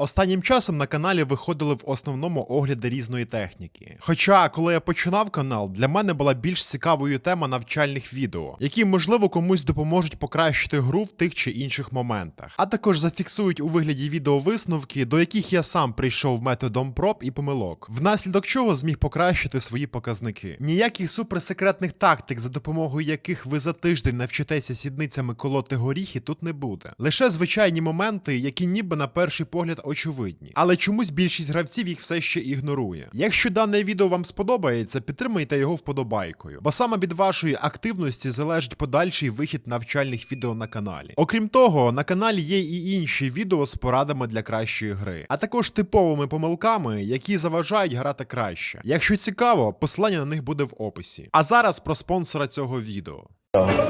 Останнім часом на каналі виходили в основному огляди різної техніки. Хоча, коли я починав канал, для мене була більш цікавою тема навчальних відео, які, можливо, комусь допоможуть покращити гру в тих чи інших моментах, а також зафіксують у вигляді відео висновки, до яких я сам прийшов методом проб і помилок, внаслідок чого зміг покращити свої показники. Ніяких суперсекретних тактик, за допомогою яких ви за тиждень навчитеся сідницями колоти горіхи, тут не буде. Лише звичайні моменти, які ніби на перший погляд очевидні. Але чомусь більшість гравців їх все ще ігнорує. Якщо дане відео вам сподобається, підтримайте його вподобайкою, бо саме від вашої активності залежить подальший вихід навчальних відео на каналі. Окрім того, на каналі є і інші відео з порадами для кращої гри, а також типовими помилками, які заважають грати краще. Якщо цікаво, посилання на них буде в описі. А зараз про спонсора цього відео.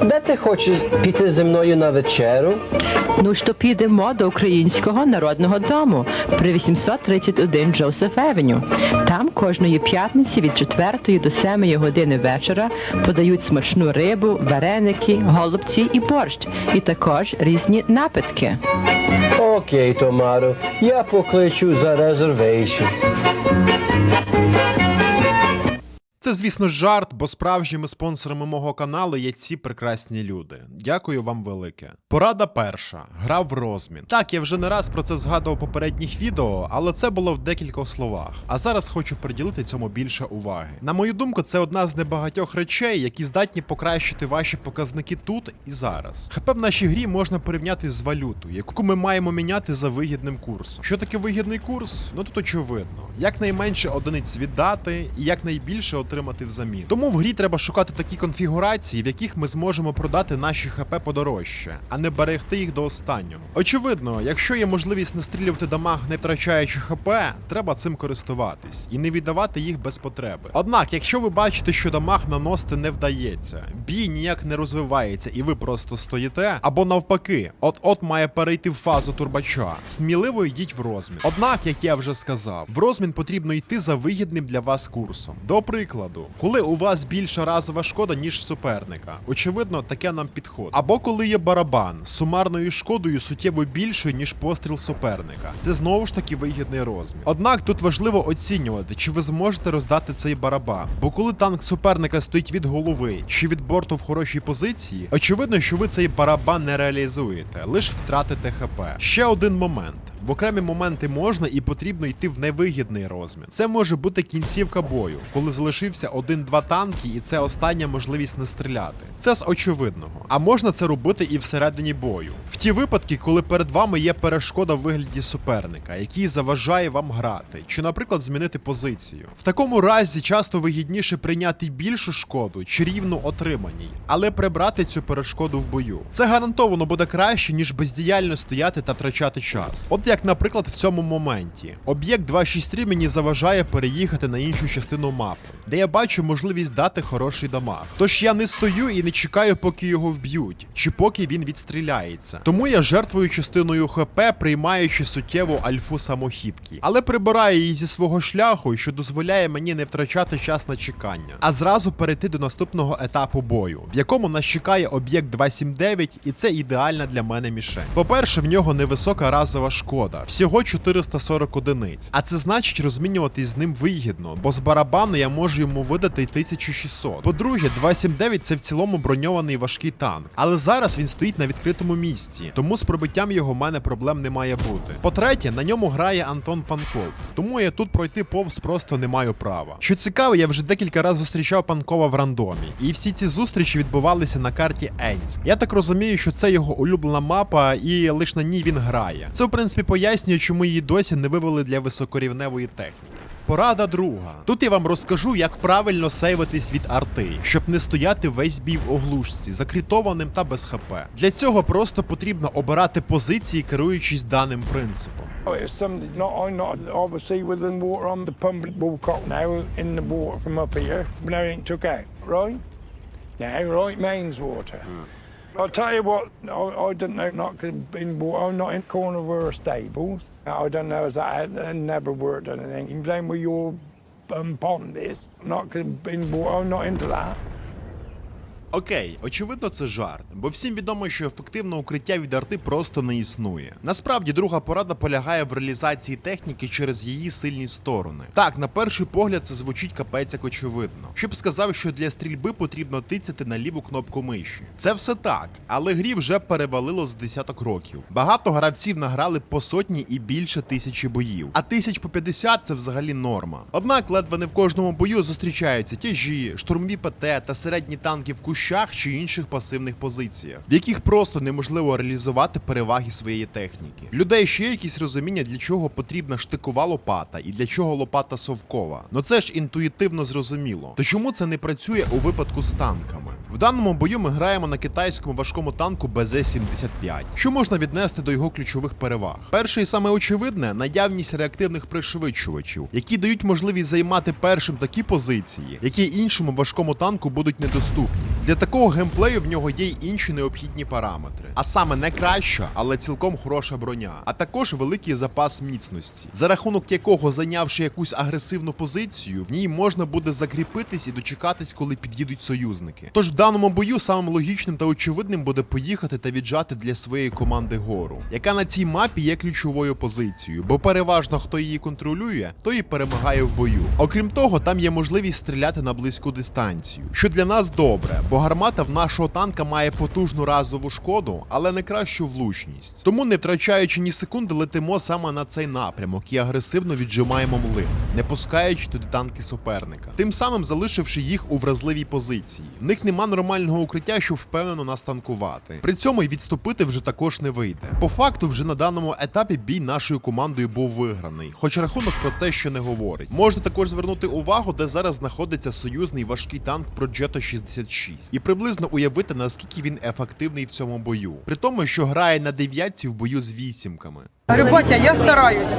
Де ти хочеш піти зі мною на вечеру? Ну що підемо до українського народного дому при 831 Джозеф Евеню. Там кожної п'ятниці від 4 до 7 години вечора подають смачну рибу, вареники, голубці і борщ, і також різні напитки. Окей, Томаро, я покличу за резервейшн. Це, звісно, жарт, бо справжніми спонсорами мого каналу є ці прекрасні люди. Дякую вам велике. Порада перша. Гра в розмін. Так, я вже не раз про це згадував попередніх відео, але це було в декількох словах. А зараз хочу приділити цьому більше уваги. На мою думку, це одна з небагатьох речей, які здатні покращити ваші показники тут і зараз. ХП в нашій грі можна порівняти з валютою, яку ми маємо міняти за вигідним курсом. Що таке вигідний курс? Ну тут очевидно. Якнайменше одиниць віддати і якнайбільше отримати взамін. Тому в грі треба шукати такі конфігурації, в яких ми зможемо продати наші ХП подорожче, а не берегти їх до останнього. Очевидно, якщо є можливість настрілювати дамаг, не втрачаючи ХП, треба цим користуватись і не віддавати їх без потреби. Однак, якщо ви бачите, що дамаг наносити не вдається, бій ніяк не розвивається, і ви просто стоїте, або навпаки, от-от має перейти в фазу турбача, сміливо йдіть в розмін. Однак, як я вже сказав, в розмін потрібно йти за вигідним для вас курсом. До прикладу, коли у вас більша разова шкода, ніж суперника, очевидно, таке нам підходить. Або коли є барабан з сумарною шкодою суттєво більшою, ніж постріл суперника. Це знову ж таки вигідний розмін. Однак тут важливо оцінювати, чи ви зможете роздати цей барабан. Бо коли танк суперника стоїть від голови чи від борту в хорошій позиції, очевидно, що ви цей барабан не реалізуєте, лише втратите ХП. Ще один момент. В окремі моменти можна і потрібно йти в невигідний розмін. Це може бути кінцівка бою, коли залишився один-два танки, і це остання можливість не стріляти. Це з очевидного. А можна це робити і всередині бою. В ті випадки, коли перед вами є перешкода в вигляді суперника, який заважає вам грати, чи, наприклад, змінити позицію. В такому разі часто вигідніше прийняти більшу шкоду чи рівну отриманій, але прибрати цю перешкоду в бою. Це гарантовано буде краще, ніж бездіяльно стояти та втрачати час. От як, наприклад, в цьому моменті. Об'єкт 263 мені заважає переїхати на іншу частину мапи, де я бачу можливість дати хороший дамаг. Тож я не стою і не чекаю, поки його вб'ють, чи поки він відстріляється. Тому я жертвую частиною ХП, приймаючи суттєву альфу самохідки, але прибираю її зі свого шляху, що дозволяє мені не втрачати час на чекання, а зразу перейти до наступного етапу бою, в якому нас чекає об'єкт 279, і це ідеальна для мене мішень. По-перше, в нього невисока разова шкода, всього 440 одиниць. А це значить розмінюватись з ним вигідно, бо з барабану я можу йому видати 1600. По-друге, 279 це в цілому броньований важкий танк, але зараз він стоїть на відкритому місці, тому з пробиттям його в мене проблем не має бути. По-третє, на ньому грає Антон Панков, тому я тут пройти повз просто не маю права. Що цікаво, я вже декілька разів зустрічав Панкова в рандомі, і всі ці зустрічі відбувалися на карті Енськ. Я так розумію, що це його улюблена мапа, і лише на ній він грає. Це, в принципі, пояснює, чому її досі не вивели для високорівневої техніки. Порада друга. Тут я вам розкажу, як правильно сейвитись від арти, щоб не стояти весь бій в оглушці, закрітованим та без хп. Для цього просто потрібно обирати позиції, керуючись даним принципом. Oh, right? Now, right, mains water. I'll tell you what, I, I don't know, not water, I'm not in corner our stables. I don't know as that I never worked anything. You blame where your um, pond is. Not water, I'm not into that. Окей, очевидно, це жарт, бо всім відомо, що ефективного укриття від арти просто не існує. Насправді, друга порада полягає в реалізації техніки через її сильні сторони. Так, на перший погляд, це звучить капець як очевидно. Щоб сказав, що для стрільби потрібно тицяти на ліву кнопку миші. Це все так, але грі вже перевалило з десяток років. Багато гравців награли по сотні і більше тисячі боїв, а тисяч по 50 це взагалі норма. Однак ледве не в кожному бою зустрічаються тяжі, штурмові ПТ та середні танки в кущах чи інших пасивних позиціях, в яких просто неможливо реалізувати переваги своєї техніки. Людей ще є якісь розуміння, для чого потрібна штикова лопата і для чого лопата совкова. Ну це ж інтуїтивно зрозуміло. То чому це не працює у випадку з танками? В даному бою ми граємо на китайському важкому танку БЗ-75, що можна віднести до його ключових переваг. Перше і саме очевидне наявність реактивних пришвидшувачів, які дають можливість займати першим такі позиції, які іншому важкому танку будуть недоступні. Для такого геймплею в нього є й інші необхідні параметри, а саме не краща, але цілком хороша броня, а також великий запас міцності, за рахунок якого, зайнявши якусь агресивну позицію, в ній можна буде закріпитись і дочекатись, коли під'їдуть союзники. Тож в даному бою самим логічним та очевидним буде поїхати та віджати для своєї команди гору, яка на цій мапі є ключовою позицією, бо переважно хто її контролює, той і перемагає в бою. Окрім того, там є можливість стріляти на близьку дистанцію, що для нас добре, бо гармата в нашого танка має потужну разову шкоду, але не кращу влучність. Тому, не втрачаючи ні секунди, летимо саме на цей напрямок і агресивно віджимаємо млин, не пускаючи туди танки суперника, тим самим залишивши їх у вразливій позиції. В них нема нормального укриття, щоб впевнено нас танкувати. При цьому й відступити вже також не вийде. По факту, вже на даному етапі бій нашою командою був виграний, хоч рахунок про це ще не говорить. Можна також звернути увагу, де зараз знаходиться союзний важкий танк Progetto 66, і приблизно уявити наскільки він ефективний в цьому бою, при тому, що грає на дев'ятці в бою з вісімками. Говорю, я стараюсь.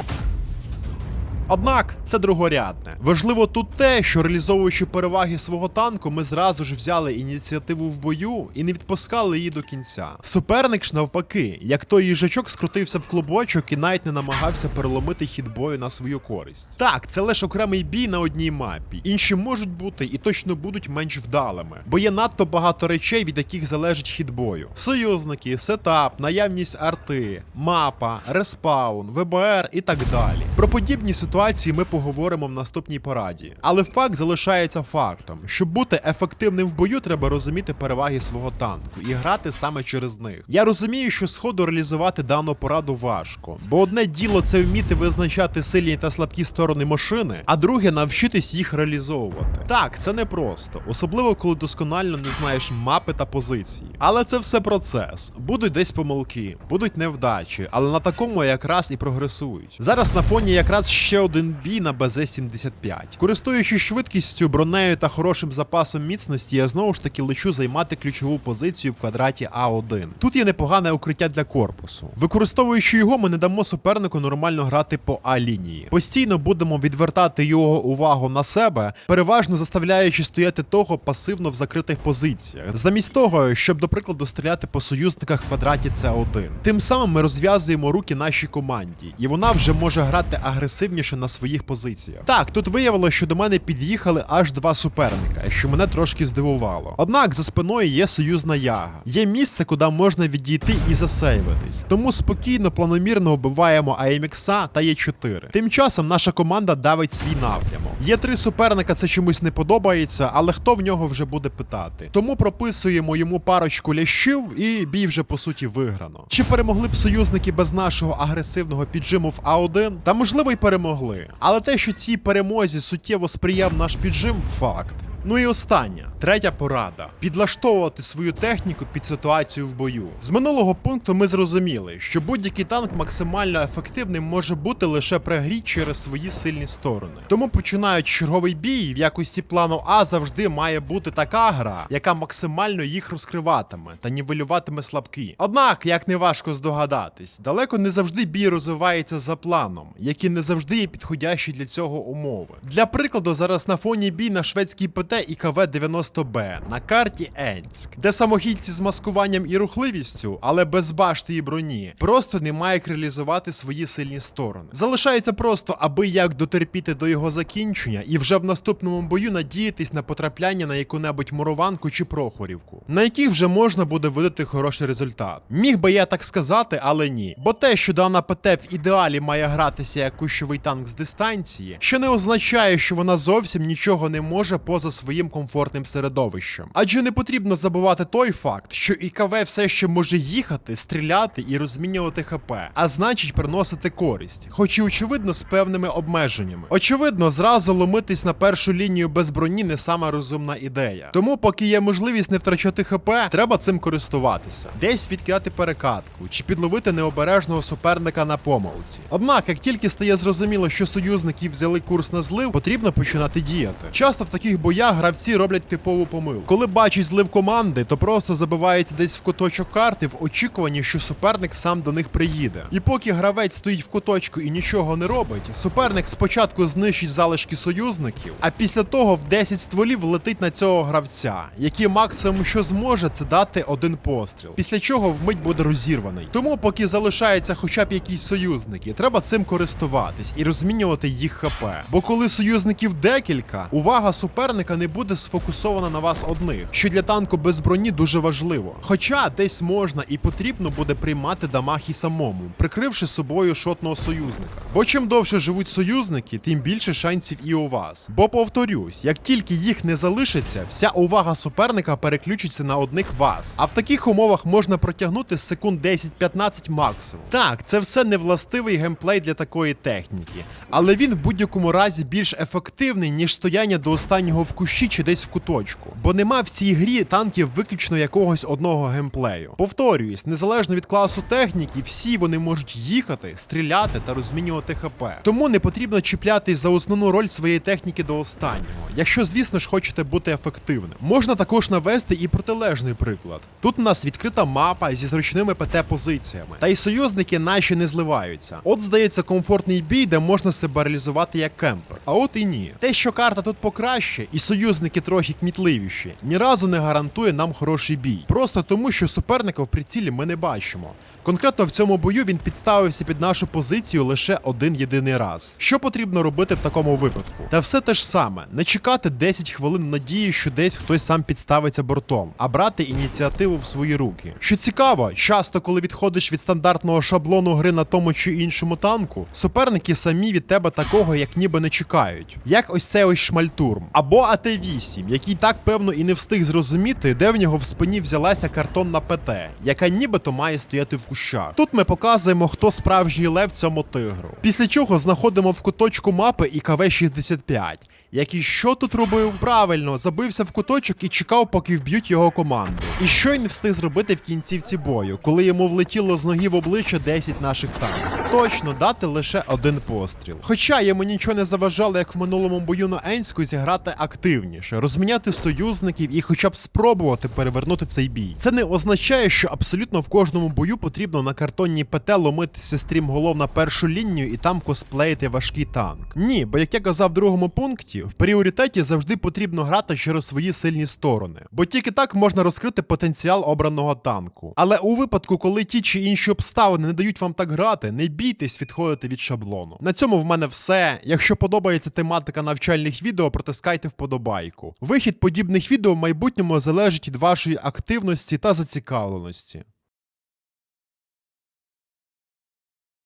Однак це другорядне. Важливо тут те, що реалізовуючи переваги свого танку, ми зразу ж взяли ініціативу в бою і не відпускали її до кінця. Суперник ж навпаки, як той їжачок скрутився в клубочок і навіть не намагався переломити хід бою на свою користь. Так, це лише окремий бій на одній мапі. Інші можуть бути і точно будуть менш вдалими, бо є надто багато речей, від яких залежить хід бою: союзники, сетап, наявність арти, мапа, респаун, ВБР і так далі. Про подібні ситуації ми поговоримо в наступній пораді. Але факт залишається фактом: щоб бути ефективним в бою, треба розуміти переваги свого танку і грати саме через них. Я розумію, що сходу реалізувати дану пораду важко, бо одне діло це вміти визначати сильні та слабкі сторони машини, а друге навчитись їх реалізовувати. Так, це не просто, особливо коли досконально не знаєш мапи та позиції. Але це все процес. Будуть десь помилки, будуть невдачі, але на такому якраз і прогресують. Зараз на фоні якраз ще один бій на БЗ-75. Користуючись швидкістю, бронею та хорошим запасом міцності, я знову ж таки лечу займати ключову позицію в квадраті А1. Тут є непогане укриття для корпусу. Використовуючи його, ми не дамо супернику нормально грати по А-лінії. Постійно будемо відвертати його увагу на себе, переважно заставляючи стояти того пасивно в закритих позиціях, замість того, щоб, до прикладу, стріляти по союзниках в квадраті С1. Тим самим ми розв'язуємо руки нашій команді, і вона вже може грати агресивніше на своїх позиціях. Так, тут виявилося, що до мене під'їхали аж два суперника, що мене трошки здивувало. Однак за спиною є союзна яга. Є місце, куди можна відійти і засейвитись. Тому спокійно, планомірно вбиваємо АМХ та Є4. Тим часом наша команда давить свій напрямок. Є три суперника, це чомусь не подобається, але хто в нього вже буде питати. Тому прописуємо йому парочку лящів, і бій вже по суті виграно. Чи перемогли б союзники без нашого агресивного піджиму в А1? Та можливо й перемогли. Але те, що цій перемозі суттєво сприяв наш піджим, факт. Ну і остання, третя порада: підлаштовувати свою техніку під ситуацію в бою. З минулого пункту ми зрозуміли, що будь-який танк максимально ефективним може бути лише при грі через свої сильні сторони. Тому починаючи черговий бій, в якості плану А завжди має бути така гра, яка максимально їх розкриватиме та нівелюватиме слабкі. Однак, як не важко здогадатись, далеко не завжди бій розвивається за планом, які не завжди є підходящі для цього умови. Для прикладу, зараз на фоні бій на шведській ПТ ПТ ІКВ-90Б на карті Енськ, де самохідці з маскуванням і рухливістю, але без башти і броні, просто не як реалізувати свої сильні сторони. Залишається просто аби як дотерпіти до його закінчення і вже в наступному бою надіятись на потрапляння на яку-небудь мурованку чи прохорівку, на яких вже можна буде видати хороший результат. Міг би я так сказати, але ні. Бо те, що дана ПТ в ідеалі має гратися як кущовий танк з дистанції, ще не означає, що вона зовсім нічого не може поза своїм комфортним середовищем. Адже не потрібно забувати той факт, що ІКВ все ще може їхати, стріляти і розмінювати ХП, а значить приносити користь, хоч і очевидно з певними обмеженнями. Очевидно, зразу ломитись на першу лінію без броні не сама розумна ідея. Тому, поки є можливість не втрачати ХП, треба цим користуватися. Десь відкидати перекатку чи підловити необережного суперника на помилці. Однак, як тільки стає зрозуміло, що союзники взяли курс на злив, потрібно починати діяти. Часто в таких боях гравці роблять типову помилку. Коли бачать злив команди, то просто забивається десь в куточок карти в очікуванні, що суперник сам до них приїде. І поки гравець стоїть в куточку і нічого не робить, суперник спочатку знищить залишки союзників, а після того в 10 стволів летить на цього гравця, який максимум що зможе, це дати один постріл. Після чого вмить буде розірваний. Тому, поки залишаються хоча б якісь союзники, треба цим користуватись і розмінювати їх ХП. Бо коли союзників декілька, увага суперника не буде сфокусована на вас одних, що для танку без броні дуже важливо. Хоча десь можна і потрібно буде приймати дамаг і самому, прикривши собою шотного союзника. Бо чим довше живуть союзники, тим більше шансів і у вас. Бо повторюсь, як тільки їх не залишиться, вся увага суперника переключиться на одних вас. А в таких умовах можна протягнути секунд 10-15 максимум. Так, це все не властивий геймплей для такої техніки, але він в будь-якому разі більш ефективний, ніж стояння до останнього в чи десь в куточку. Бо нема в цій грі танків виключно якогось одного геймплею. Повторююсь, незалежно від класу техніки, всі вони можуть їхати, стріляти та розмінювати ХП. Тому не потрібно чіплятись за основну роль своєї техніки до останнього, якщо, звісно ж, хочете бути ефективним. Можна також навести і протилежний приклад. Тут у нас відкрита мапа зі зручними ПТ-позиціями, та й союзники наші не зливаються. От здається, комфортний бій, де можна себе реалізувати як кемпер. А от і ні. Те, що карта тут покраще, і союзники трохи кмітливіші, ні разу не гарантує нам хороший бій. Просто тому, що суперника в прицілі ми не бачимо. Конкретно в цьому бою він підставився під нашу позицію лише один єдиний раз. Що потрібно робити в такому випадку? Та все те ж саме: не чекати 10 хвилин надії, що десь хтось сам підставиться бортом, а брати ініціативу в свої руки. Що цікаво, часто, коли відходиш від стандартного шаблону гри на тому чи іншому танку, суперники самі від тебе такого, як ніби не чекають. Як ось цей ось шмальтурм або АТ-8, який так певно і не встиг зрозуміти, де в нього в спині взялася картонна ПТ, яка нібито має стояти в кущах. Тут ми показуємо, хто справжній лев цьому тигру. Після чого знаходимо в куточку мапи і КВ-65, який що тут робив? Правильно, забився в куточок і чекав, поки вб'ють його команду. І що він встиг зробити в кінцівці бою, коли йому влетіло з ноги в обличчя 10 наших танків. Точно дати лише один постріл. Хоча йому нічого не заважало, як в минулому бою на Енську зіграти активніше, розміняти союзників і хоча б спробувати перевернути цей бій. Це не означає, що абсолютно в кожному бою потрібно на картонній ПТ ломитися стрімголов на першу лінію і там косплеїти важкий танк. Ні, бо як я казав в другому пункті, в пріоритеті завжди потрібно грати через свої сильні сторони, бо тільки так можна розкрити потенціал обраного танку. Але у випадку, коли ті чи інші обставини не дають вам так грати, не бійтесь відходити від шаблону. На цьому в мене все. Якщо подобається тематика навчальних відео, протискайте вподобайку. Вихід подібних відео в майбутньому залежить від вашої активності та зацікавленості.